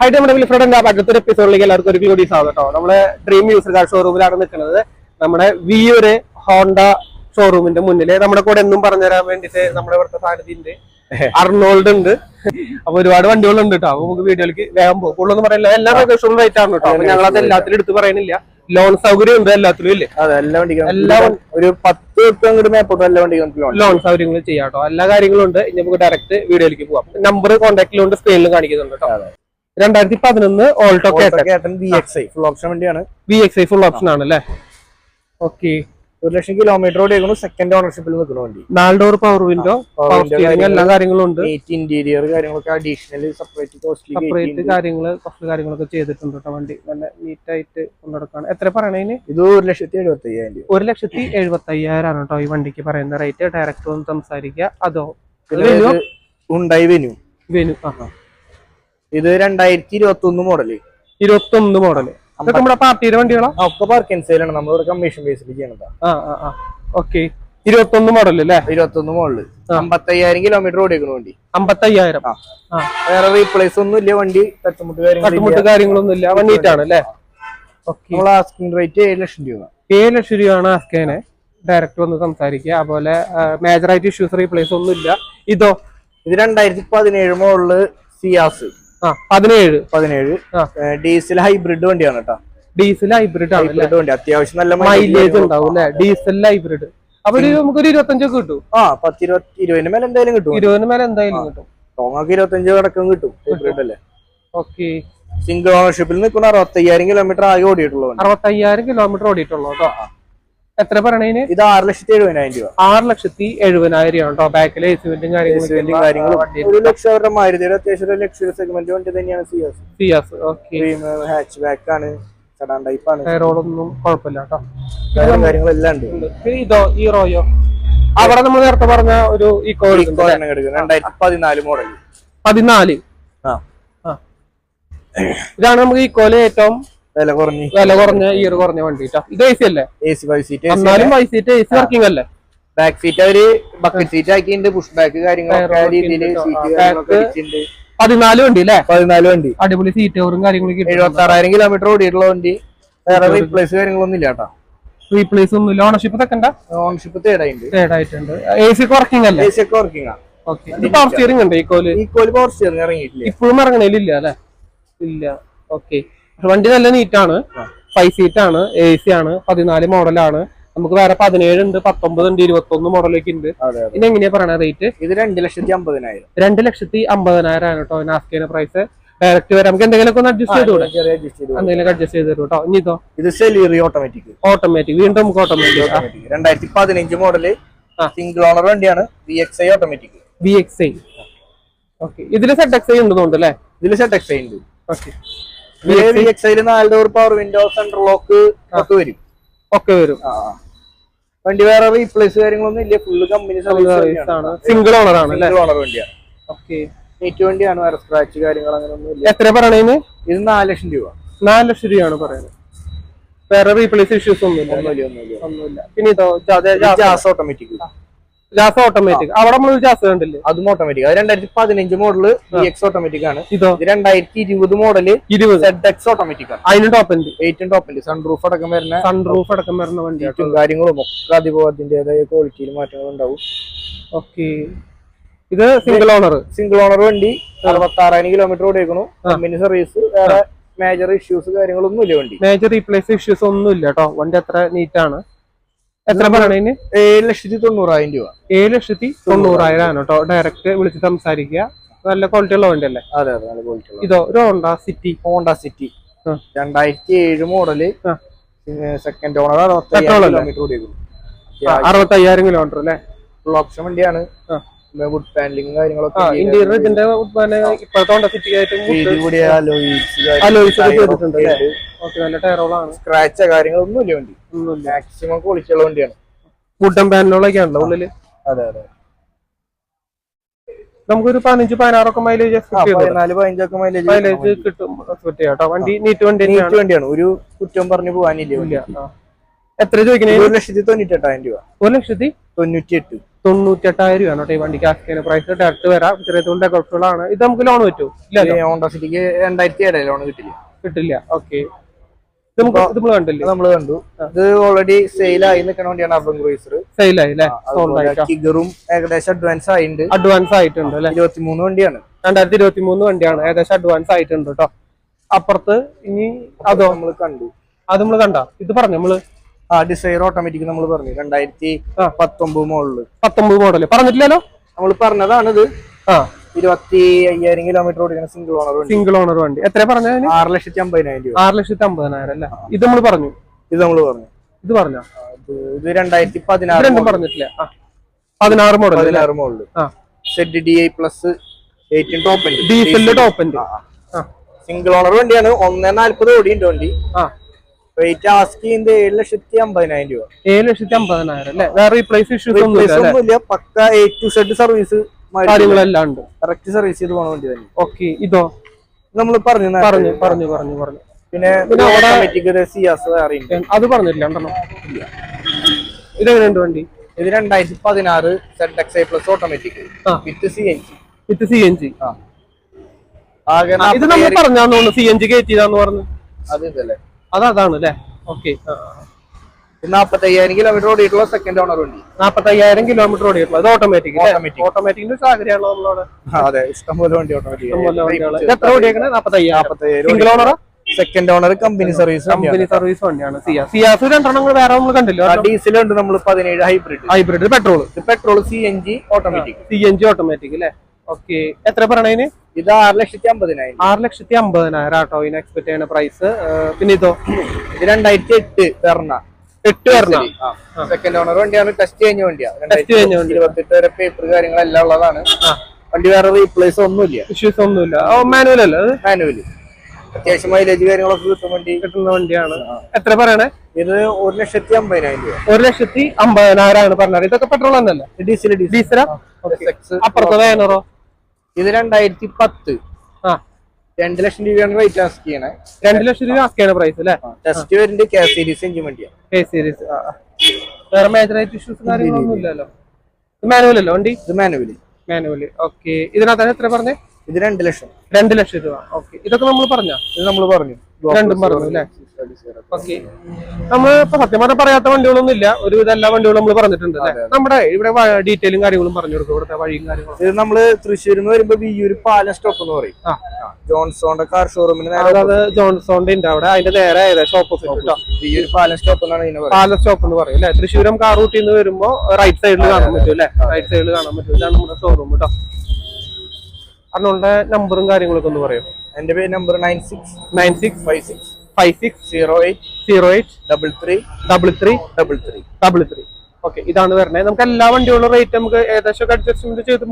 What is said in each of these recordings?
High നമ്മുടെ വിൽഫ്രഡിന്റെ അടുത്തൊരു എപ്പിസോഡിലേക്ക് എല്ലാവർക്കും ഒരു കൂടി സ്വാഗതം കേട്ടോ. നമ്മുടെ ഡ്രീം യൂസർ കാർ ഷോറൂമിലാണ് നിൽക്കുന്നത്. നമ്മുടെ വിയൂര് ഹോണ്ട ഷോറൂമിന്റെ മുന്നിൽ നമ്മുടെ കൂടെ എന്നും പറഞ്ഞു തരാൻ വേണ്ടിട്ട് നമ്മുടെ ഇവിടുത്തെ സാന്നിധ്യണ്ട് അർണോൾഡ് ഉണ്ട്. അപ്പൊ ഒരുപാട് വണ്ടികളുണ്ട് കേട്ടോ. അപ്പൊ നമുക്ക് വീഡിയോയിലേക്ക് വേഗം പോകും. കൂടുതലൊന്നും പറയില്ല എല്ലാ പ്രദേശവും റേറ്റ് ആണ് കേട്ടോ. അപ്പൊ ഞങ്ങൾ അത്. എല്ലാത്തിലും എടുത്ത് പറയുന്നില്ല ലോൺ സൗകര്യം ഉണ്ട് എല്ലാത്തിലും ഇല്ലേ? അതെ എല്ലാ വണ്ടിക്കും എല്ലാ ഒരു പത്ത് ദിവസം മേപ്പോട്ട് എല്ലാ വണ്ടിക്കും ലോൺ സൗകര്യങ്ങൾ ചെയ്യാം കേട്ടോ. എല്ലാ കാര്യങ്ങളും ഉണ്ട്. ഇനി നമുക്ക് ഡയറക്റ്റ് വീഡിയോയിലേക്ക് പോവാം. നമ്പർ കോൺടാക്റ്റിലുണ്ട് സ്ക്രീനിൽ കാണിക്കുന്നുണ്ട് കേട്ടോ. രണ്ടായിരത്തി പതിനൊന്ന് Alto X I full option വണ്ടിയാണ്. B X I full option ആണ് അല്ലേ ഓക്കെ ഒരു ലക്ഷം കിലോമീറ്റർ ഓടിയേക്കുന്നു സെക്കൻഡ് ഓണർഷിപ്പിൽ നിൽക്കുന്ന വണ്ടി. നാല് door power window power steering എല്ലാ കാര്യങ്ങളും. ഉണ്ട്. ഇന്റീരിയർ കാര്യങ്ങളൊക്കെ അഡീഷണൽ സെപ്പറേറ്റ് സെപ്പറേറ്റ് കോസ്റ്റ്ലി കാര്യങ്ങൾ കുറച്ച് കാര്യങ്ങളൊക്കെ ചെയ്തിട്ടുണ്ട് കേട്ടോ വണ്ടി. നല്ല നീറ്റ് ആയിട്ട് കൊണ്ടുനടക്കാണ്. എത്ര പറയണതിന് ഇത് ഒരു ലക്ഷത്തി എഴുപത്തി അയ്യായിരം ഒരു ലക്ഷത്തി എഴുപത്തി അയ്യായിരം ആണ് കേട്ടോ ഈ വണ്ടിക്ക് പറയുന്ന റേറ്റ് ഡയറക്റ്റ് ഒന്ന് സംസാരിക്കുക. അതോ ഉണ്ടായി വെനു വെനു ആ. ഇത് രണ്ടായിരത്തി ഇരുപത്തി ഒന്ന് മോഡൽ ഇരുപത്തി ഒന്ന് മോഡൽ ഇതൊക്കെ നമ്മുടെ പാർട്ടിയുടെ വണ്ടികളാ? ഒക്കെ പാർക്കിൻ സെയിലാണ് നമ്മളിവിടെ കമ്മീഷൻ ബേസിൽ ചെയ്യണതാ ഓക്കെ ഇരുപത്തി ഒന്ന് മോഡൽ അല്ലേ ഇരുപത്തി ഒന്ന് മോഡൽ അമ്പത്തയ്യായിരം കിലോമീറ്റർ ഓടിയേക്കുന്ന വണ്ടി. അമ്പത്തി അയ്യായിരം ആ. ആ. വേറെ റീപ്ലേസ് ഒന്നും ഇല്ല. വണ്ടി തട്ടുമുട്ട് കാര്യങ്ങളൊന്നും ഇല്ല. വണ്ടിയിട്ടാണ് അല്ലേ നമ്മൾ ആസ്കിംഗ് റേറ്റ് ഏഴ് ലക്ഷം രൂപ. ഏഴ് ലക്ഷം രൂപയാണ് ആസ്കേനെ ഡയറക്റ്റ് വന്ന് സംസാരിക്കുക. അതുപോലെ മേജറായിട്ട് ഇഷ്യൂസ് റീപ്ലേസ് ഒന്നും ഇല്ല. ഇതോ? ഇത് രണ്ടായിരത്തി പതിനേഴ് മോഡൽ സിയാസ് പതിനേഴ്. പതിനേഴ്. ഡീസൽ ഹൈബ്രിഡ് വണ്ടിയാണ് കേട്ടോ. ഡീസൽ ഹൈബ്രിഡ് ആണ് ഹൈബ്രിഡ് വണ്ടി. അത്യാവശ്യം നല്ല മൈലേജ് ഉണ്ടാവും അല്ലേ? Diesel hybrid. അപ്പൊ ഒരു നമുക്കൊരു ഇരുപത്തഞ്ചൊക്കെ കിട്ടും. ആ പത്ത് ഇരുപതിന് മേലെ എന്തായാലും കിട്ടും. ഇരുപതിന് മേലെ എന്തായാലും കിട്ടും. ടോങ്ങൊക്കെ ഇരുപത്തഞ്ച് അടക്കം കിട്ടും ഹൈബ്രിഡ് അല്ലേ? ഓക്കെ. സിംഗിൾ ഓണർഷിപ്പിൽ നിൽക്കുന്ന അറുപത്തയ്യായിരം കിലോമീറ്റർ ആകെ ഓടിയിട്ടുള്ളൂ അറുപത്തയ്യായിരം കിലോമീറ്റർ ഓടിയിട്ടുള്ളൂ കേട്ടോ. എത്ര പറയണതിന് ഇത് ആറ് ലക്ഷത്തി എഴുപതിനായിരം രൂപ. ആറ് ലക്ഷത്തി എഴുപതിനായിരം ആണ് കേട്ടോ ബാക്കിൽ എസിമെന്റും കാര്യങ്ങളും കാര്യങ്ങളും ഒരു ലക്ഷം അവരുടെ മാരുതിയുടെ അത്യാവശ്യം ഒരു ലക്ഷറി സെഗ്മെന്റ് വണ്ടി തന്നെയാണ് Ciaz Ciaz okay hatchback ആണ് സെഡാൻ ടൈപ്പ് ആണ്. ടയറോളൊന്നും കുഴപ്പമില്ല കേട്ടോ. കാര്യം കാര്യങ്ങളെല്ലാം ഉണ്ട്. ഉണ്ട്. ഇതോ ഈ റോയോ അവിടെ നമ്മൾ നേരത്തെ പറഞ്ഞ ഒരു ഇക്കോ രണ്ടായിരത്തി പതിനാല് മോഡൽ പതിനാല്. ഇതാണ് നമുക്ക് ഇക്കോയിലെ ഏറ്റവും വില കുറഞ്ഞ. വില കുറഞ്ഞ ഇയർ കുറഞ്ഞ വണ്ടി ഇത് എ സി അല്ലേ? എ സി ഫൈവ് സീറ്റ് എന്നാലും five seat A C working അല്ലേ? ബാക്ക് സീറ്റ് അവർ ബക്കറ്റ് സീറ്റ് ആക്കിയിട്ടുണ്ട് പുഷ് ബാക്ക് കാര്യങ്ങളൊക്കെ പതിനാല് വണ്ടി അല്ലേ? പതിനാല് വണ്ടി. അടിപൊളി സീറ്റ് ഓറും കാര്യങ്ങളൊക്കെ എഴുപത്തി ആറായിരം കിലോമീറ്റർ ഓടിയിട്ടുള്ള വണ്ടി. വേറെ റീപ്ലേസ് കാര്യങ്ങളൊന്നും ഇല്ല കേട്ടോ. റീപ്ലേസ് ഒന്നും ഇല്ല ഓണർഷിപ്പ് തെക്കണ്ട ഓണർഷിപ്പ് തേർഡ് ആയിട്ടുണ്ട്. എ സി വർക്കിംഗ് അല്ലേ? എ സി ഒക്കെ വർക്കിംഗ് ആണ് പവർ സ്റ്റിയറിംഗ് ഉണ്ട് ഈ കോൽ? ഈ കോൽ പവർ സ്റ്റിയറിംഗ് ഇറങ്ങിയിട്ടില്ല. ഇപ്പോഴും ഇറങ്ങണേലില്ല അല്ലേ? ഇല്ല. ഓക്കെ വണ്ടി നല്ല നീറ്റാണ് ഫൈവ് സീറ്റ് ആണ് എ സി ആണ് പതിനാല് മോഡലാണ് നമുക്ക് വേറെ പതിനേഴ് ഉണ്ട് പത്തൊമ്പത് ഉണ്ട് ഇരുപത്തി ഒന്ന് മോഡലൊക്കെ ഉണ്ട്. ഇനി എങ്ങനെയാ പറയണ റേറ്റ് ഇത് രണ്ട് ലക്ഷത്തി അമ്പതിനായിരം. രണ്ട് ലക്ഷത്തി അമ്പതിനായിരം ആണ് കേട്ടോ നാസ്കേന പ്രൈസ് ഡയറക്റ്റ് വരാം. നമുക്ക് എന്തെങ്കിലുമൊക്കെ ഒന്ന് അഡ്ജസ്റ്റ് ചെയ്തൂടെ എന്തെങ്കിലും അഡ്ജസ്റ്റ് ചെയ്ത് തരും കേട്ടോ ഇനി ഇതോ? ഇത് സെലീറി ഓട്ടോമാറ്റിക് ഓട്ടോമാറ്റിക് വീണ്ടും നമുക്ക് ഓട്ടോമാറ്റിക് രണ്ടായിരത്തി പതിനഞ്ച് മോഡൽ സിംഗിൾ ഓണർ വണ്ടിയാണ്. V X I automatic B X I okay ഇതിൽ സെറ്റ് എക്സ് ഐ ഉണ്ടെന്നുണ്ട് അല്ലേ? ഇതിൽ സെറ്റ് എക്സ് ഐ ഉണ്ട്. ഓക്കെ വി എക്സ് നാല് door power window central lock ഒക്കെ വരും. ഒക്കെ വരും. വണ്ടി വേറെ റീപ്ലേസ് കാര്യങ്ങളൊന്നും ഇല്ല. ഫുള്ള് കമ്പനി സർവീസ് ആണ്. സിംഗിൾ ഓണർ ആണ് അല്ലേ? ഓണർ വണ്ടിയാണ്. ഓക്കെ നീറ്റ് വണ്ടിയാണ്. വേറെ സ്ക്രാച്ച് കാര്യങ്ങൾ അങ്ങനെ ഒന്നും ഇല്ല എത്ര പറയണേന് ഇത് നാല് ലക്ഷം രൂപ. നാല് ലക്ഷം രൂപയാണ് പറയുന്നത്. വേറെ റീപ്ലേസ് ഇഷ്യൂസ് ഒന്നും ഇല്ല ഒന്നുമില്ല ഒന്നുമില്ല. പിന്നെ ഇതോ ഓട്ടോമാറ്റിക് ജാസ് ഓട്ടോമാറ്റിക് അവിടെ നമ്മൾ ജാസ് കണ്ടില്ലേ? അതും ഓട്ടോമാറ്റിക് അത് രണ്ടായിരത്തി പതിനഞ്ച് മോഡൽ എക്സ് ഓട്ടോമാറ്റിക് ആണ്. ഇതോ? രണ്ടായിരത്തി ഇരുപത് മോഡൽ ഇരുപത്. എക്സ് ഓട്ടോമാറ്റിക് ആണ്. അതിന് ടോപ്പ് ഉണ്ട്. ടോപ്പ് ടോപ്പിന്റെ സൺറൂഫ് അടക്കം വരുന്ന സൺറൂഫ് അടക്കം വരുന്ന വണ്ടി. കാര്യങ്ങളും ഒക്കെ. അധികം അതിന്റേതായ ക്വാളിറ്റിയിൽ മാറ്റങ്ങൾ ഉണ്ടാവും. ഓക്കെ ഇത് സിംഗിൾ ഓണർ സിംഗിൾ ഓണർ വണ്ടി. അറുപത്തി ആറായിരം കിലോമീറ്റർ ഓടിയേക്കണു. കമ്പനി സർവീസ് വേറെ മേജർ ഇഷ്യൂസ് കാര്യങ്ങളൊന്നും ഇല്ല വണ്ടി. മേജർ റീപ്ലേസ് ഇഷ്യൂസ് ഒന്നും ഇല്ല കേട്ടോ വണ്ടി അത്ര നീറ്റ് ആണ്. എത്ര പറയണതിന് ഏഴ് ലക്ഷത്തി തൊണ്ണൂറായിരം രൂപ. ഏഴ് ലക്ഷത്തി തൊണ്ണൂറായിരം ആണ് കേട്ടോ. ഡയറക്റ്റ് വിളിച്ച് സംസാരിക്കുക. നല്ല ക്വാളിറ്റി ഉള്ള വണ്ടി അല്ലേ? അതെ അതെ നല്ല ക്വാളിറ്റി ഇതോ ഒരു ഹോണ്ട സിറ്റി ഹോണ്ട സിറ്റി. രണ്ടായിരത്തി ഏഴ് മോഡൽ സെക്കൻഡ് ഓണർ അറുപത്തി കിലോമീറ്റർ? കിലോമീറ്റർ അറുപത്തി അയ്യായിരം കിലോമീറ്റർ അല്ലേ? ഫുൾ ഓപ്ഷൻ വണ്ടിയാണ്. വുഡ് പാനലിംഗ് കാര്യങ്ങളൊക്കെ ആ ഇന്റീരിയർ ഇതിന്റെ പിന്നെ ഇപ്പോഴത്തെ ഹോണ്ട സിറ്റി അലോയിസ് ചെയ്തിട്ടുണ്ട് ഓക്കെ നല്ല ടയറുകളാണ് സ്ക്രാച്ച് കാര്യങ്ങളൊന്നും ഇല്ല വണ്ടി. മാക്സിമം ക്വാളിറ്റി ഉള്ള വണ്ടിയാണ്. വുഡൻ പാനലുകളൊക്കെ ആണല്ലോ ഉള്ളിൽ? അതെ അതെ. നമുക്കൊരു പതിനഞ്ച് പതിനാറൊക്കെ മൈലേജ് പതിനാല് പതിനഞ്ചൊക്കെ മൈലേജ് മൈലേജ് കിട്ടും എക്സ്പെക്ട് ചെയ്യാം വണ്ടി നീറ്റ് വണ്ടി നീറ്റ് വണ്ടിയാണ്. ഒരു കുറ്റം പറഞ്ഞു പോകാനില്ല എത്ര ചോദിക്കണേ? ഒരു ലക്ഷത്തി തൊണ്ണൂറ്റി എട്ടായിരം രൂപ. ഒരു ലക്ഷത്തി? തൊണ്ണൂറ്റി എട്ട് തൊണ്ണൂറ്റെട്ടായിരം രൂപയാണ് കേട്ടോ ഈ വണ്ടിക്ക് ആസ്കിന് പ്രൈസ് ഡയറക്റ്റ് വരാം. ചെറിയ തൊണ്ടേ കുഴപ്പമുള്ളതാണ് ഇത് നമുക്ക് ലോൺ പറ്റുമോ ഇല്ല ഹോണ്ട സിറ്റിക്ക് രണ്ടായിരത്തി ഏഴ് ലോൺ കിട്ടില്ല. കിട്ടില്ല. ഓക്കെ നമുക്ക് ഇത് നമ്മൾ കണ്ടു. ഇത് ഓൾറെഡി സെയിലായി നിൽക്കുന്ന വണ്ടിയാണ് അർബൻ ക്രൂയിസർ അല്ലേ സോൾഡ് ആയിട്ടോ. കിഗറും ഏകദേശം അഡ്വാൻസ് ആയിട്ടുണ്ട്. അഡ്വാൻസ് ആയിട്ടുണ്ട് അല്ലെ ഇരുപത്തിമൂന്ന് വണ്ടിയാണ്. രണ്ടായിരത്തി ഇരുപത്തി മൂന്ന് വണ്ടിയാണ്. ഏകദേശം അഡ്വാൻസ് ആയിട്ടുണ്ട് കേട്ടോ. അപ്പുറത്ത് ഇനി അതോ നമ്മൾ കണ്ടു. അത് നമ്മൾ കണ്ട? ഇത് പറഞ്ഞു നമ്മൾ? ആ ഡിസൈർ ഓട്ടോമാറ്റിക് നമ്മൾ പറഞ്ഞു. രണ്ടായിരത്തി. പത്തൊമ്പത് മോഡൽ. പത്തൊമ്പത് മോഡൽ പറഞ്ഞിട്ടില്ലല്ലോ? നമ്മൾ പറഞ്ഞതാണ് ഇത്. ആ. ഇരുപത്തി അയ്യായിരം കിലോമീറ്റർ ഓടിക്കുന്ന സിംഗിൾ ഓണർ വണ്ടി. സിംഗിൾ ഓണർ വണ്ടി. എത്ര പറഞ്ഞു ആറ് ലക്ഷത്തി അമ്പതിനായിരം രൂപ. ആറ് ലക്ഷത്തി അമ്പതിനായിരം അല്ലേ? ഇത് നമ്മൾ പറഞ്ഞു. ഇത് നമ്മൾ പറഞ്ഞു. ഇത് പറഞ്ഞോ? ഇത് രണ്ടായിരത്തി പതിനാറ് രണ്ടും പറഞ്ഞിട്ടില്ല. പതിനാറ് മോഡൽ പതിനാറ് model Z D I plus eighteen top ഡീസലിന്റെ top single owner വണ്ടിയാണ്. ഒന്നേ നാല്പത് ഓടിയുണ്ട് വണ്ടി. ആ. റേറ്റ് ആസ്ക് ചെയ്യുന്നത് ഏഴ് ലക്ഷത്തി അമ്പതിനായിരം രൂപ ഏഴ് ലക്ഷത്തി അമ്പതിനായിരം അല്ലേ വേറെ റീപ്ലേസ് ഇഷ്യൂസ് ഒന്നും ഇല്ല പക്ക എ ടു സെഡ് സർവീസ് കാര്യങ്ങളെല്ലാം ഉണ്ട്. കറക്റ്റ് സർവീസ് ചെയ്ത് പോകണ വേണ്ടി തന്നെ. ഓക്കെ ഇതോ? നമ്മൾ പറഞ്ഞു പറഞ്ഞു പറഞ്ഞു പറഞ്ഞു പറഞ്ഞു. പിന്നെ ഓട്ടോമാറ്റിക് സിയാസ് അത് പറഞ്ഞില്ല രണ്ടെണ്ണം. ഇതെങ്ങനെയുണ്ട് വണ്ടി? ഇത് രണ്ടായിരത്തി പതിനാറ് Z X I plus automatic. With C N G with C N G ആ ഇത് നമ്മൾ തോന്നുന്നു സി എൻ ജി കയറ്റിയതാന്ന് പറഞ്ഞു. അത് ഇതല്ലേ. അത് അതാണ് അല്ലേ ഓക്കെ നാപ്പത്തയ്യായിരം കിലോമീറ്റർ ഓടിയിട്ടുള്ള സെക്കൻഡ് ഓണർ വണ്ടി. നാപ്പത്തി അയ്യായിരം കിലോമീറ്റർ ഓടിയിട്ടുള്ളത് അത് ഓട്ടോമാറ്റിക് ഓട്ടോമാറ്റിക് ഓട്ടോമാറ്റിക്കിന്റെ സാഹചര്യമാണോ നമ്മളോട് അതെ. ഇഷ്ടംപോലെ വണ്ടി ഓട്ടോമാറ്റിക് എത്ര ഓടിയേക്കണേ? നാപ്പത്തയ്യായിരം. Single ഓണറോ second owner company service company service വണ്ടിയാണ്. സിയാ സിയാസ് രണ്ടെണ്ണം വേറെ നമ്മൾ കണ്ടില്ല? ഡീസലുണ്ട് നമ്മൾ പതിനേഴ് hybrid hybrid petrol petrol C N G automatic C N G automatic അല്ലേ ഓക്കെ. എത്ര പറഞ്ഞതിന് ഇത് ആറ് ലക്ഷത്തി അമ്പതിനായിരം ആറ് ലക്ഷത്തി അമ്പതിനായിരം ആട്ടോ ഇതിന് എക്സ്പെക്ട് ചെയ്യുന്ന പ്രൈസ് പിന്നെ ഇതോ? ഇത് രണ്ടായിരത്തി എട്ട് പെർണ എട്ട് വരണം? സെക്കൻഡ് ഓണർ വണ്ടിയാണ്. ടെസ്റ്റ് കഴിഞ്ഞ വണ്ടിയാണ് കഴിഞ്ഞ വണ്ടി. ഇരുപത്തെട്ട് വരെ പേപ്പർ കാര്യങ്ങളെല്ലാം ഉള്ളതാണ്. വണ്ടി വേറെ റീപ്ലേസ് ഒന്നുമില്ല. ഇഷ്യൂസ് ഒന്നുമില്ല. ഓ മാനുവൽ അല്ല മാനുവൽ അത്യാവശ്യം മൈലേജ് കാര്യങ്ങളൊക്കെ കിട്ടും വണ്ടി. കിട്ടുന്ന വണ്ടിയാണ്. എത്ര പറയണേ? ഇത് ഒരു ലക്ഷത്തി അമ്പതിനായിരം രൂപ. ഒരു ലക്ഷത്തി അമ്പതിനായിരം ആണ് പറഞ്ഞത്. ഇതൊക്കെ പെട്രോൾ തന്നെയല്ലേ? ഡീസൽ ഡീസലാ. അപ്പുറത്തെ വേനറോ ഇത് രണ്ടായിരത്തി പത്ത് ആ. രണ്ട് ലക്ഷം രൂപയാണ് റേറ്റ് ആസ്ക് ചെയ്യണേ. രണ്ട് ലക്ഷം രൂപ ആസ്ക് ചെയ്യണ പ്രൈസ് അല്ലേ? ടെസ്റ്റ് വരുന്നുണ്ട് കെ സീരീസ് എഞ്ചിൻ വണ്ടിയാണ്. കെ സീരീസ് വേറെ മേജറായിട്ട് ഇഷ്യൂസ് കാര്യങ്ങളൊന്നും ഇല്ലല്ലോ മാനുവൽ അല്ലോ വണ്ടി? ഇത് മാനുവൽ മാനുവൽ ഓക്കെ ഇതിനകത്ത് എത്ര പറഞ്ഞേ? ഇത് രണ്ട് ലക്ഷം. രണ്ട് ലക്ഷം രൂപ. ഓക്കെ ഇതൊക്കെ നമ്മൾ പറഞ്ഞ? ഇത് നമ്മൾ പറഞ്ഞു. രണ്ടും പറഞ്ഞു അല്ലേ? നമ്മൾ ഇപ്പൊ സത്യം പറഞ്ഞാൽ പറയാത്ത വണ്ടികളൊന്നും ഇല്ല. ഒരുവിധ എല്ലാ വണ്ടികളും നമ്മൾ പറഞ്ഞിട്ടുണ്ട് നമ്മുടെ ഇവിടെ ഡീറ്റെയിലും കാര്യങ്ങളും പറഞ്ഞു കൊടുക്കും. ഇവിടുത്തെ വഴിയും കാര്യങ്ങളും. ഇത് നമ്മൾ തൃശ്ശൂരിൽ നിന്ന് വരുമ്പോ വിയൂര് പാലം സ്റ്റോപ്പ് എന്ന് പറയും. ആ. ജോൺസോന്റെ കാർ ഷോറൂമിന് അതായത് ജോൺസോണിന്റെ ഉണ്ട് അവിടെ അതിന്റെ നേരെ ഷോപ്പ് ഓപ്പോസിറ്റ് വിയൂര് പാലം സ്റ്റോപ്പ് എന്നാണ് ഇതിനെ പാല സ്റ്റോപ്പ് എന്ന് പറയും അല്ലെ? തൃശ്ശൂരം കാർ റൂട്ടിൽ നിന്ന് വരുമ്പോ റൈറ്റ് സൈഡിൽ കാണാൻ പറ്റും അല്ലെ? റൈറ്റ് സൈഡിൽ കാണാൻ പറ്റും. ഇതാണ് നമ്മുടെ ഷോറൂം കേട്ടോ അന്നുകളുടെ നമ്പറും കാര്യങ്ങളൊക്കെ ഒന്ന് പറയും? എന്റെ പേര് number nine six nine six five six five six zero eight zero eight double three double three double three double three okay ഇതാണ് വരുന്നത് നമുക്ക് എല്ലാ വണ്ടികളും റേറ്റ് നമുക്ക് ഏകദേശം അഡ്ജസ്റ്റ്മെന്റ് ചെയ്ത്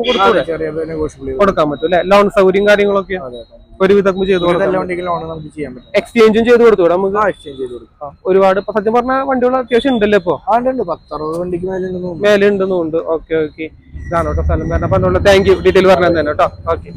കൊടുക്കാൻ പറ്റും അല്ലെ? ലോൺ സൗകര്യം കാര്യങ്ങളൊക്കെ ഒരുവിധം ചെയ്ത് കൊടുക്കാം. എക്സ്ചേഞ്ചും ചെയ്ത് കൊടുത്തൂടെ നമുക്ക്. എക്സ്ചേഞ്ച് ചെയ്ത് കൊടുക്കും. ഒരുപാട് സത്യം പറഞ്ഞ വണ്ടികൾ അത്യാവശ്യം ഉണ്ടല്ലോ ഇപ്പൊ? പത്തറുപത് വണ്ടിക്ക് മേലെ ഉണ്ടെന്നുണ്ട് ഓക്കെ ഓക്കെ ഇതാണ് കേട്ടോ സ്ഥലം. കാരണം പറഞ്ഞോളൂ താങ്ക് യു ഡീറ്റെയിൽ പറഞ്ഞു തന്നെ കേട്ടോ. ഓക്കെ